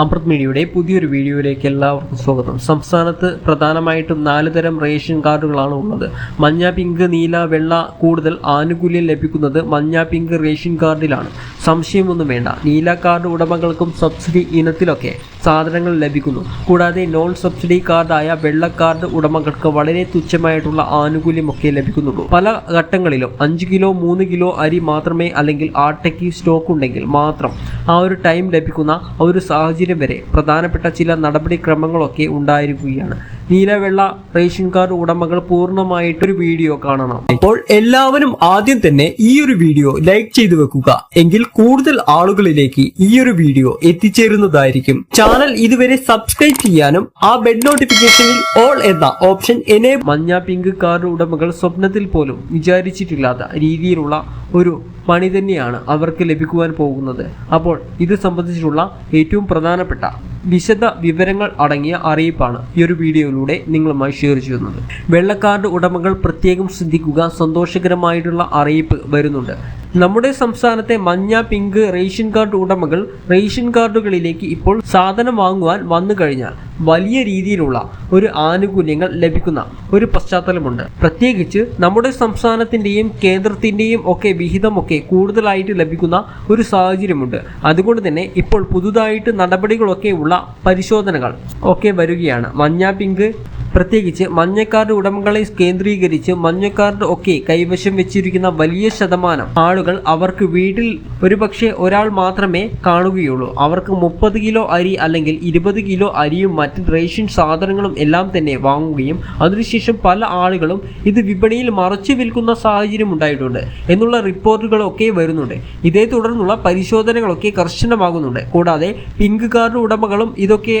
അമൃത് മീഡിയയുടെ പുതിയൊരു വീഡിയോയിലേക്ക് എല്ലാവർക്കും സ്വാഗതം. സംസ്ഥാനത്ത് പ്രധാനമായിട്ടും നാല് തരം റേഷൻ കാർഡുകളാണ് ഉള്ളത്. മഞ്ഞ പിങ്ക് നീല വെള്ള കൂടുതൽ ആനുകൂല്യം ലഭിക്കുന്നത് മഞ്ഞ പിങ്ക് റേഷൻ കാർഡിലാണ്. സംശയമൊന്നും വേണ്ട. നീല കാർഡ് ഉടമകൾക്കും സബ്സിഡി ഇനത്തിലൊക്കെ സാധനങ്ങൾ ലഭിക്കുന്നു. കൂടാതെ നോൺ സബ്സിഡി കാർഡായ വെള്ള കാർഡ് ഉടമകൾക്ക് വളരെ തുച്ഛമായിട്ടുള്ള ആനുകൂല്യമൊക്കെ ലഭിക്കുന്നുള്ളൂ. പല ഘട്ടങ്ങളിലും അഞ്ച് കിലോ മൂന്ന് കിലോ അരി മാത്രമേ അല്ലെങ്കിൽ ആട്ടയ്ക്ക് സ്റ്റോക്ക് ഉണ്ടെങ്കിൽ മാത്രം ആ ഒരു ടൈം ലഭിക്കുന്ന ഒരു സാഹചര്യം വരെ പ്രധാനപ്പെട്ട ചില നടപടിക്രമങ്ങളൊക്കെ ഉണ്ടായിരിക്കുകയാണ്. നീലവെള്ള റേഷൻ കാർഡ് ഉടമകൾ പൂർണമായിട്ടൊരു വീഡിയോ കാണണം. അപ്പോൾ എല്ലാവരും ആദ്യം തന്നെ ഈ ഒരു വീഡിയോ ലൈക്ക് ചെയ്തു വെക്കുക. എങ്കിൽ കൂടുതൽ ആളുകളിലേക്ക് ഈ ഒരു വീഡിയോ എത്തിച്ചേരുന്നതായിരിക്കും. ചാനൽ ഇതുവരെ സബ്സ്ക്രൈബ് ചെയ്യാനും ആ ബെഡ് നോട്ടിഫിക്കേഷനിൽ ഓൾ എന്ന ഓപ്ഷൻ എന്നെ മഞ്ഞ പിങ്ക് കാർഡ് ഉടമകൾ സ്വപ്നത്തിൽ പോലും വിചാരിച്ചിട്ടില്ലാത്ത രീതിയിലുള്ള ഒരു പണി തന്നെയാണ് അവർക്ക് ലഭിക്കുവാൻ പോകുന്നത്. അപ്പോൾ ഇത് സംബന്ധിച്ചിട്ടുള്ള ഏറ്റവും പ്രധാനപ്പെട്ട വിശദ വിവരങ്ങൾ അടങ്ങിയ അറിയിപ്പാണ് ഈ ഒരു വീഡിയോയിലൂടെ നിങ്ങളുമായി ഷെയർ ചെയ്യുന്നത് വെള്ളക്കാർഡ് ഉടമകൾ പ്രത്യേകം ശ്രദ്ധിക്കുക സന്തോഷകരമായിട്ടുള്ള അറിയിപ്പ് വരുന്നുണ്ട്. നമ്മുടെ സംസ്ഥാനത്തെ മഞ്ഞ പിങ്ക് റേഷൻ കാർഡ് ഉടമകൾ റേഷൻ കാർഡുകളിലേക്ക് ഇപ്പോൾ സാധനം വാങ്ങുവാൻ വന്നു കഴിഞ്ഞാൽ വലിയ രീതിയിലുള്ള ഒരു ആനുകൂല്യങ്ങൾ ലഭിക്കുന്ന ഒരു പശ്ചാത്തലമുണ്ട്. പ്രത്യേകിച്ച് നമ്മുടെ സംസ്ഥാനത്തിന്റെയും കേന്ദ്രത്തിന്റെയും ഒക്കെ വിഹിതമൊക്കെ കൂടുതലായിട്ട് ലഭിക്കുന്ന ഒരു സാഹചര്യമുണ്ട്. അതുകൊണ്ട് തന്നെ ഇപ്പോൾ പുതുതായിട്ട് നടപടികളൊക്കെ ഉള്ള പരിശോധനകൾ ഒക്കെ വരികയാണ്. മഞ്ഞ പിങ്ക് പ്രത്യേകിച്ച് മഞ്ഞക്കാർഡ് ഉടമകളെ കേന്ദ്രീകരിച്ച് മഞ്ഞക്കാർഡ് ഒക്കെ കൈവശം വെച്ചിരിക്കുന്ന വലിയ ശതമാനം ആളുകൾ അവർക്ക് വീട്ടിൽ ഒരുപക്ഷെ ഒരാൾ മാത്രമേ കാണുകയുള്ളൂ. അവർക്ക് മുപ്പത് കിലോ അരി അല്ലെങ്കിൽ ഇരുപത് കിലോ അരിയും മറ്റ് റേഷൻ സാധനങ്ങളും എല്ലാം തന്നെ വാങ്ങുകയും അതിനുശേഷം പല ആളുകളും ഇത് വിപണിയിൽ മറച്ചു വിൽക്കുന്ന സാഹചര്യം ഉണ്ടായിട്ടുണ്ട് എന്നുള്ള റിപ്പോർട്ടുകളൊക്കെ വരുന്നുണ്ട്. ഇതേ തുടർന്നുള്ള പരിശോധനകളൊക്കെ കർശനമാകുന്നുണ്ട്. കൂടാതെ പിങ്ക് കാർഡ് ഉടമകളും ഇതൊക്കെ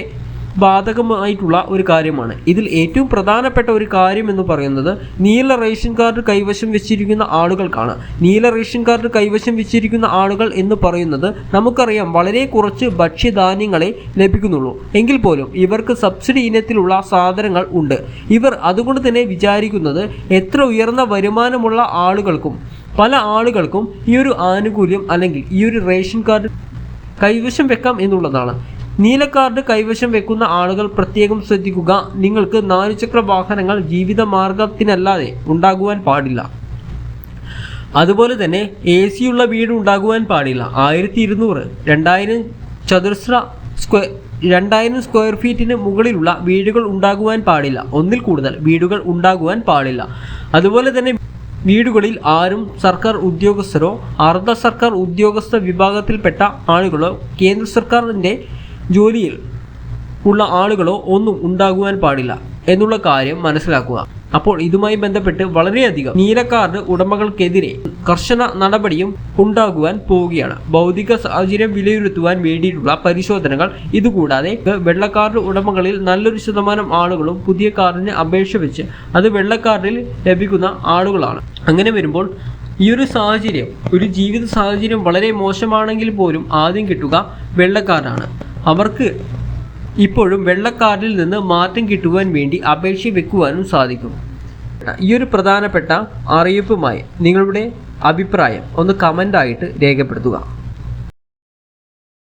ബാധകമായിട്ടുള്ള ഒരു കാര്യമാണ്. ഇതിൽ ഏറ്റവും പ്രധാനപ്പെട്ട ഒരു കാര്യം എന്ന് പറയുന്നത് നീല റേഷൻ കാർഡ് കൈവശം വെച്ചിരിക്കുന്ന ആളുകൾക്കാണ്. നീല റേഷൻ കാർഡ് കൈവശം വെച്ചിരിക്കുന്ന ആളുകൾ എന്ന് പറയുന്നത് നമുക്കറിയാം വളരെ കുറച്ച് ഭക്ഷ്യധാന്യങ്ങളെ ലഭിക്കുന്നുള്ളൂ. എങ്കിൽ പോലും ഇവർക്ക് സബ്സിഡി ഇനത്തിലുള്ള സാധനങ്ങൾ ഉണ്ട്. ഇവർ അതുകൊണ്ട് തന്നെ വിചാരിക്കുന്നത് എത്ര ഉയർന്ന വരുമാനമുള്ള ആളുകൾക്കും പല ആളുകൾക്കും ഈ ഒരു ആനുകൂല്യം അല്ലെങ്കിൽ ഈ ഒരു റേഷൻ കാർഡ് കൈവശം വെക്കാം എന്നുള്ളതാണ്. നീല കാർഡ് കൈവശം വെക്കുന്ന ആളുകൾ പ്രത്യേകം ശ്രദ്ധിക്കുക. നിങ്ങൾക്ക് നാലുചക്ര വാഹനങ്ങൾ ജീവിത മാർഗത്തിനല്ലാതെ ഉണ്ടാകുവാൻ പാടില്ല. അതുപോലെ തന്നെ എ സിയുള്ള വീട് ഉണ്ടാകുവാൻ പാടില്ല. ആയിരത്തി ഇരുന്നൂറ് രണ്ടായിരം ചതുരശ്ര സ്ക്വയർ രണ്ടായിരം സ്ക്വയർ ഫീറ്റിന് മുകളിലുള്ള വീടുകൾ ഉണ്ടാകുവാൻ പാടില്ല. ഒന്നിൽ കൂടുതൽ വീടുകൾ ഉണ്ടാകുവാൻ പാടില്ല. അതുപോലെ തന്നെ വീടുകളിൽ ആരും സർക്കാർ ഉദ്യോഗസ്ഥരോ അർദ്ധ സർക്കാർ ഉദ്യോഗസ്ഥ വിഭാഗത്തിൽപ്പെട്ട ആളുകളോ കേന്ദ്ര സർക്കാരിന്റെ ജോലിയിൽ ഉള്ള ആളുകളോ ഒന്നും ഉണ്ടാകുവാൻ പാടില്ല എന്നുള്ള കാര്യം മനസ്സിലാക്കുക. അപ്പോൾ ഇതുമായി ബന്ധപ്പെട്ട് വളരെയധികം നീലക്കാർഡ് ഉടമകൾക്കെതിരെ കർശന നടപടിയും ഉണ്ടാകുവാൻ പോവുകയാണ്. ഭൗതിക സാഹചര്യം വിലയിരുത്തുവാൻ വേണ്ടിയിട്ടുള്ള പരിശോധനകൾ ഇതുകൂടാതെ വെള്ളക്കാർഡ് ഉടമകളിൽ നല്ലൊരു ശതമാനം ആളുകളും പുതിയ കാർഡിന് അപേക്ഷ വെച്ച് അത് വെള്ളക്കാർഡിൽ ലഭിക്കുന്ന ആളുകളാണ്. അങ്ങനെ വരുമ്പോൾ ഈ ഒരു സാഹചര്യം ഒരു ജീവിത സാഹചര്യം വളരെ മോശമാണെങ്കിൽ പോലും ആദ്യം കിട്ടുക വെള്ളക്കാർഡാണ് അവർക്ക് ഇപ്പോഴും വെള്ളക്കാർഡിൽ നിന്ന് മാറ്റം കിട്ടുവാൻ വേണ്ടി അപേക്ഷ വെക്കുവാനും സാധിക്കും. ഈ ഒരു പ്രധാനപ്പെട്ട അറിയിപ്പുമായി നിങ്ങളുടെ അഭിപ്രായം ഒന്ന് കമന്റായിട്ട് രേഖപ്പെടുത്തുക.